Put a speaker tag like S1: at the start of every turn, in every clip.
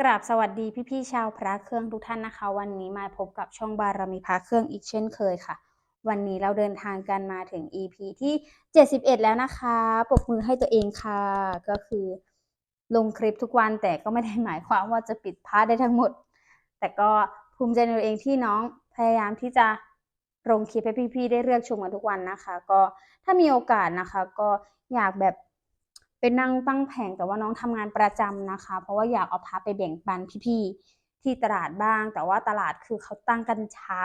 S1: กราบสวัสดีพี่ๆชาวพระเครื่องทุกท่านนะคะ วันนี้มาพบกับช่องบารมีพระเครื่องอีกเช่นเคยค่ะ วันนี้เราเดินทางกันมาถึง EP ที่ 71 แล้วนะคะปรบมือให้ตัวเองค่ะ ก็คือลงคลิปทุกวันแต่ก็ไม่ได้หมายความว่าจะปิดพาร์ทได้ทั้งหมด แต่ก็ภูมิใจในตัวเองที่น้องพยายามที่จะลงคลิปให้พี่ๆได้เลือกชมกันทุกวันนะคะ ก็ถ้ามีโอกาสนะคะ ก็อยากแบบ เป็นนั่งตั้งแผงแต่ว่าน้องทำงานประจำนะคะ เพราะว่าอยากเอาพาไปแบ่งปันพี่ๆที่ตลาดบ้าง แต่ว่าตลาดคือเขาตั้งกันเช้า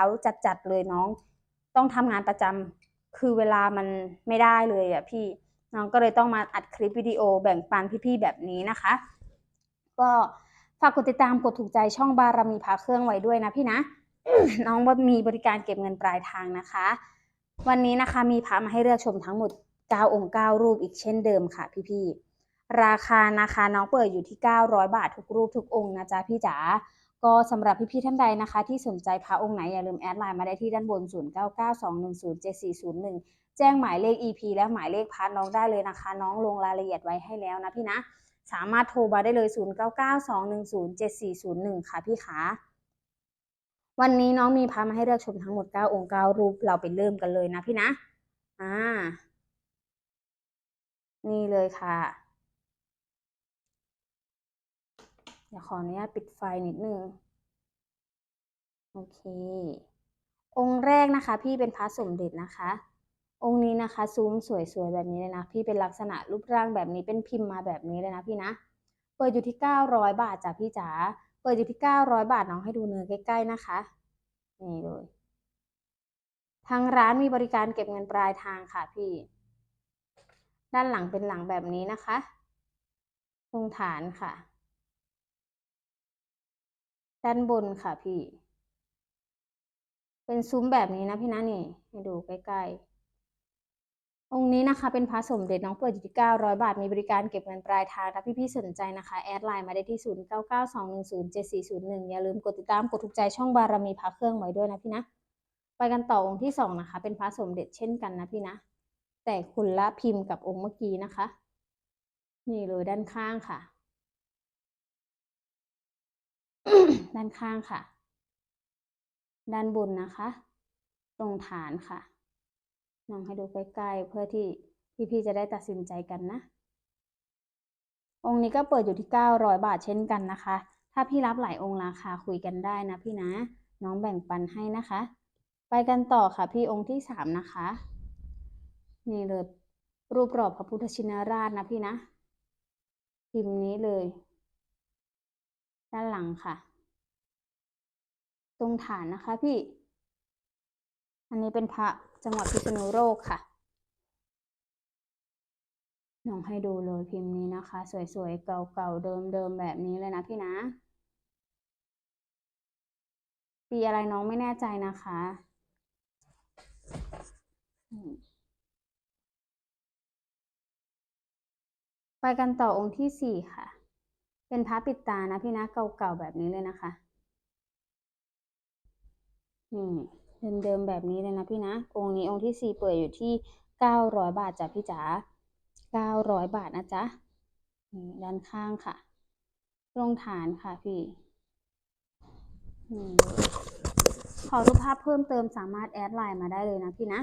S1: จัดๆเลยน้อง ต้องทำงานประจำคือเวลามันไม่ได้เลยอะพี่น้องก็เลยต้องมาอัดคลิปวิดีโอแบ่งปันพี่ๆแบบนี้นะคะ ก็ฝากกดติดตามกดถูกใจช่องบารมีพาเครื่องไว้ด้วยนะพี่นะน้องว่ามีบริการเก็บเงินปลายทางนะคะ วันนี้นะคะมีพระมาให้เลือกชมทั้งหมด 9 องค์ 9 รูปอีกเช่นเดิมค่ะพี่ๆ ราคานะคะน้องเปิดอยู่ที่ 900 บาททุกรูปทุกองค์นะจ๊ะพี่จ๋า ก็สำหรับพี่ๆท่านใดนะคะ ที่สนใจพระองค์ไหนอย่าลืมแอดไลน์มาได้ที่ด้านบน 0992107401 แจ้งหมายเลข EP และหมายเลขพาร์ทน้องได้เลยนะคะ น้องลงรายละเอียดไว้ให้แล้วนะพี่นะ สามารถโทรมาได้เลย 0992107401 ค่ะพี่ขาวันนี้น้องมีพามาให้เลือกชมทั้งหมด 9 องค์9รูปเราไปเริ่มกันเลยนะพี่นะ อ่า นี่เลยค่ะ เดี๋ยวขออนุญาตปิดไฟนิดนึง โอเค องค์แรกนะคะ พี่เป็นพระสมเด็จนะคะ องค์นี้นะคะซุ้มสวยๆแบบนี้เลยนะ พี่เป็นลักษณะรูปร่างแบบนี้เป็นพิมพ์มาแบบนี้เลยนะพี่นะ เปิดอยู่ที่ 900 บาทจ้ะพี่จ๋า เปิดอยู่ที่ 900 บาทน้องให้ดูเนื้อใกล้ๆนะคะ นี่เลยทางร้านมีบริการเก็บเงินปลายทางค่ะพี่ ด้านหลังเป็นหลังแบบนี้นะคะ ตรงฐานค่ะ ด้านบนค่ะพี่ เป็นซุ้มแบบนี้นะพี่นะนี่ ให้ดูใกล้ๆ องค์นี้นะคะ เป็นพระสมเด็จน้องเปิดอยู่ที่900 บาท มีบริการเก็บเงินปลายทางถ้าพี่ๆสนใจนะคะ แอดไลน์มาได้ที่ 0992107401 อย่าลืมกดติดตามกดถูกใจช่องบารมีพระเครื่องไว้ด้วยนะพี่นะ ไปกันต่อองค์ที่สองนะคะ เป็นพระสมเด็จเช่นกันนะพี่นะ แต่คุณละพิมพ์กับองค์เมื่อกี้นะคะ นี่เลยด้านข้างค่ะ ด้านข้างค่ะ ด้านบนนะคะ ตรงฐานค่ะลองให้ดูใกล้ๆเพื่อที่พี่ๆจะได้ตัดสินใจกันนะ องค์นี้ก็เปิดอยู่ที่ 900 บาทเช่นกันนะคะ ถ้าพี่รับหลายองค์ราคาคุยกันได้นะพี่นะ น้องแบ่งปันให้นะคะ ไปกันต่อค่ะพี่องค์ที่สามนะคะ นี่เลย รูปกรอบพระพุทธชินราชนะพี่นะ พิมพ์นี้เลย ด้านหลังค่ะ ตรงฐานนะคะพี่ อันนี้เป็นพระจังหวัดพิษณุโลกค่ะน้องให้ดูเลยพิมพ์นี้นะคะ สวยๆ เก่าๆ เดิมๆ แบบนี้เลยนะพี่นะ ปีอะไรน้องไม่แน่ใจนะคะ ไปกันต่อองค์ที่สี่ค่ะ เป็นพระปิดตานะพี่นะเก่าๆแบบนี้เลยนะคะนี่เดิมๆแบบนี้เลยนะพี่นะ องค์นี้องค์ที่สี่เปิดอยู่ที่เก้าร้อยบาทจ้ะพี่จ๋าเก้าร้อยบาทนะจ๊ะนี่ด้านข้างค่ะตรงฐานค่ะพี่ขอรูปภาพเพิ่มเติมสามารถแอดไลน์มาได้เลยนะพี่นะ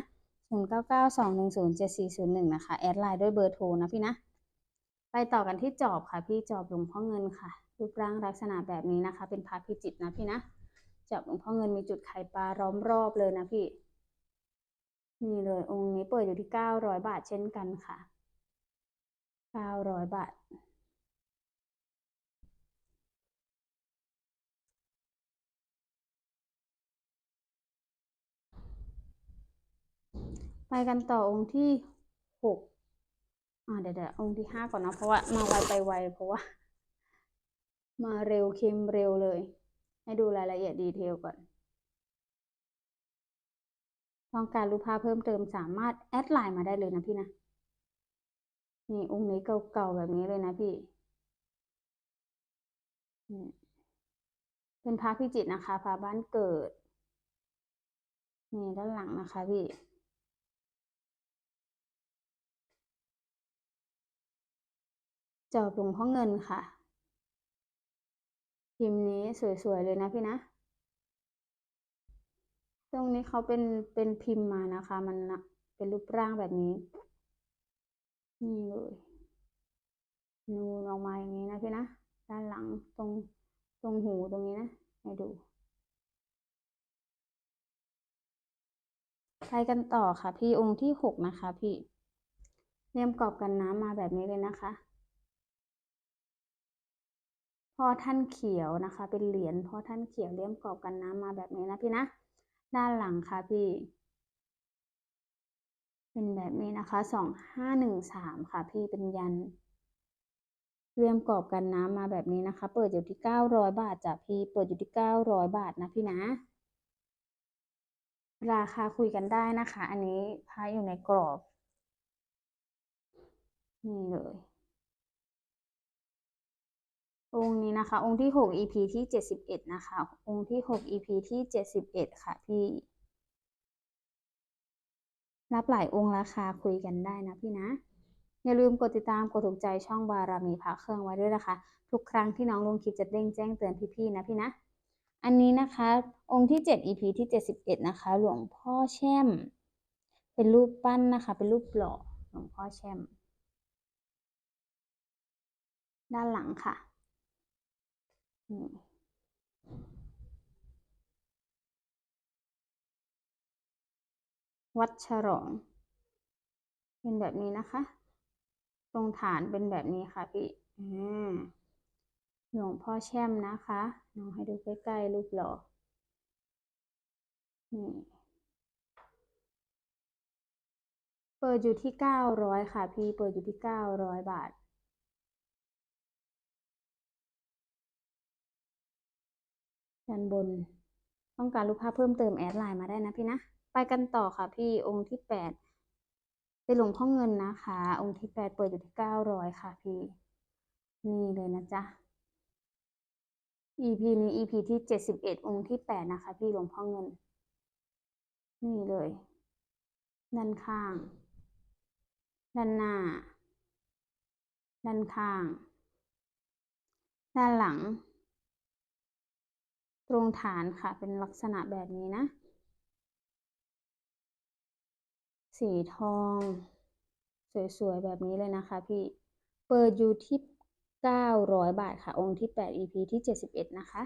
S1: ศูนย์เก้าเก้าสองหนึ่งศูนย์เจ็ดสี่ศูนย์หนึ่งนะคะ แอดไลน์ด้วยเบอร์โทรนะพี่นะ ไปต่อกันที่จอบค่ะ พี่จอบหลวงพ่อเงินค่ะ รูปร่างลักษณะแบบนี้นะคะ เป็นพระพิจิตนะพี่นะจอบหลวงพ่อเงินมีจุดไข่ปลาล้อมรอบเลยนะพี่ นี่เลยองค์นี้เปิดอยู่ที่เก้าร้อยบาทเช่นกันค่ะเก้าร้อยบาทไปกันต่อองค์ที่หก เดี๋ยวเดี๋ยวองค์ที่ห้าก่อนนะเพราะว่ามาไวไปไวเพราะว่า มาเร็วเค็มเร็วเลย ให้ดูรายละเอียดดีเทลก่อนต้องการรูปภาพเพิ่มเติมสามารถแอดไลน์มาได้เลยนะพี่นะ นี่องค์นี้เก่าๆแบบนี้เลยนะพี่นี่เป็นพระพิจิตรนะคะพระบ้านเกิด นี่ด้านหลังนะคะพี่ จอบหลวงพ่อเงินค่ะ พิมพ์นี้สวยๆเลยนะพี่นะ ตรงนี้เขาเป็นเป็นพิมพ์มานะคะ มันนะเป็นรูปร่างแบบนี้ นี่เลยนูนออกมาอย่างนี้นะพี่นะ ด้านหลังตรงตรงหูตรงนี้นะ ให้ดูไปกันต่อค่ะ พี่องค์ที่หกนะคะ พี่เรียมกรอบกันน้ำมาแบบนี้เลยนะคะ พ่อท่านเขียวนะคะ เป็นเหรียญพ่อท่านเขียวเลี่ยมกรอบกันน้ำมาแบบนี้นะพี่นะ ด้านหลังค่ะพี่ เป็นแบบนี้นะคะสองห้าหนึ่งสามค่ะพี่เป็นยันเรียมกรอบกันน้ำมาแบบนี้นะคะ เปิดอยู่ที่เก้าร้อยบาทจ้ะพี่ เปิดอยู่ที่เก้าร้อยบาทนะพี่นะ ราคาคุยกันได้นะคะ อันนี้พระอยู่ในกรอบ นี่เลย องค์นี้นะคะ องค์ที่หก EP ที่เจ็ดสิบเอ็ดนะคะ องค์ที่หก EP ที่เจ็ดสิบเอ็ดค่ะพี่ รับหลายองค์ราคาคุยกันได้นะพี่นะ อย่าลืมกดติดตามกดถูกใจช่องบารมีพระเครื่องไว้ด้วยนะคะ ทุกครั้งที่น้องลงคลิปจะเด้งแจ้งเตือนพี่ๆนะพี่นะ อันนี้นะคะ องค์ที่เจ็ด EP ที่เจ็ดสิบเอ็ดนะคะ หลวงพ่อแช่ม เป็นรูปปั้นนะคะ เป็นรูปหล่อหลวงพ่อแช่ม ด้านหลังค่ะ วัดฉลอง เป็นแบบนี้นะคะ ตรงฐานเป็นแบบนี้ค่ะพี่หลวงพ่อแช่มนะคะน้องให้ดูใกล้ๆรูปหล่อนี่เปิดอยู่ที่เก้าร้อยค่ะ พี่เปิดอยู่ที่เก้าร้อยบาท ด้านบน ต้องการรูปภาพเพิ่มเติมแอดไลน์มาได้นะพี่นะ ไปกันต่อค่ะพี่องค์ที่แปดเป็นหลวงพ่อเงินนะคะ องค์ที่แปดเปิดอยู่ที่เก้าร้อยค่ะพี่ นี่เลยนะจ๊ะ EP นี้ EP ที่เจ็ดสิบเอ็ดองค์ที่แปดนะคะ พี่หลวงพ่อเงิน นี่เลย ด้านข้าง ด้านหน้า ด้านข้าง ด้านหลัง รงฐานค่ะ เป็นลักษณะแบบนี้นะ สีทอง สวยๆ แบบนี้เลยนะคะพี่ เปิดอยู่ที่ 900 บาทค่ะ องค์ที่ 8 EP ที่ 71 นะคะ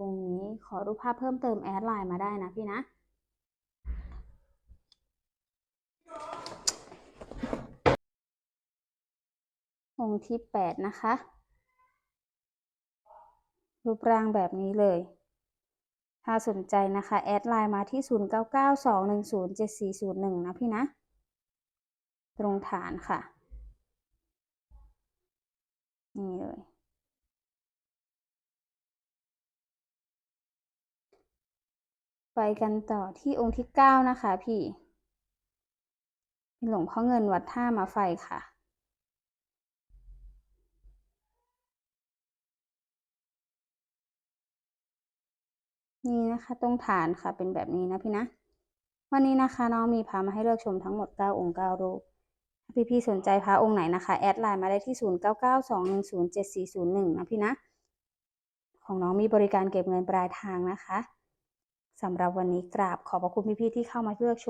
S1: องค์นี้ขอรูปภาพเพิ่มเติมแอดไลน์มาได้นะพี่นะองค์ที่ 8 นะคะ รูปร่างแบบนี้เลย ถ้าสนใจนะคะ แอดไลน์มาที่ 0992107401 นะพี่นะ ตรงฐานค่ะ นี่เลย ไปกันต่อที่องค์ที่ 9 นะคะพี่หลวงพ่อเงินวัดท่ามาไฟค่ะ นี่นะคะ ตรงฐานค่ะเป็นแบบนี้นะพี่นะ วันนี้นะคะน้องมีพามาให้เลือกชมทั้งหมด 9 องค์ 9 รูป ถ้าพี่ๆสนใจพาองค์ไหนนะคะ แอดไลน์มาได้ที่ 0992107401 นะพี่นะ ของน้องมีบริการเก็บเงินปลายทางนะคะสำหรับวันนี้กราบขอบพระคุณพี่ๆที่เข้ามาเลือกชม